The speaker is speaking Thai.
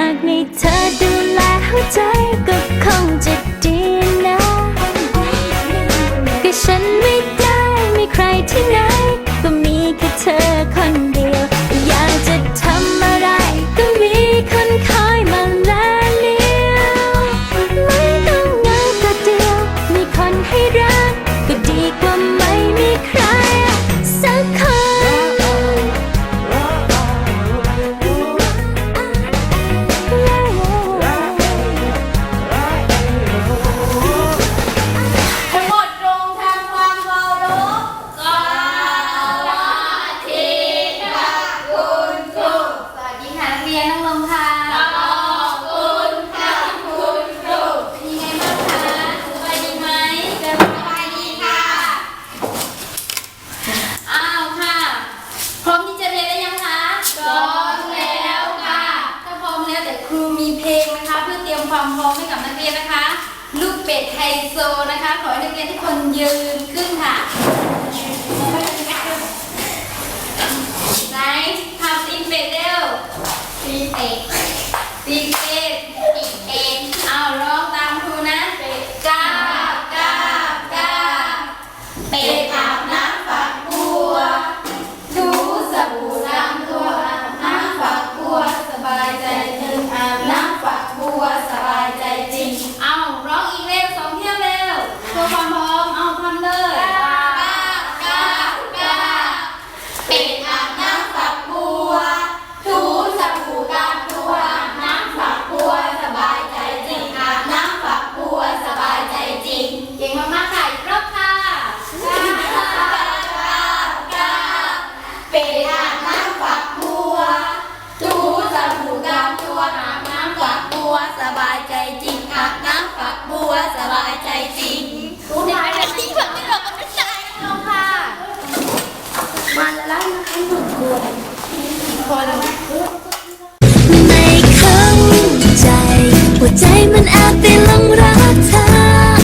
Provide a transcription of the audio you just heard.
ากมีเธอดูแลหัวใจ มความพร้อมให้กับนักเรียนนะคะ ลูกเป็ดไฮโซนะคะ ขอให้นักเรียนทุกคนยืนขึ้นค่ะ Nice. Have เป็ดเร็วดิ eight. บายใจจริงอาบน้ำฝักบัวสบายใจจริงรู้แหมที่ฝักที่เราก็ไม่ใช่องค่ะ มาแล้วนะคะหนึ่งคนคน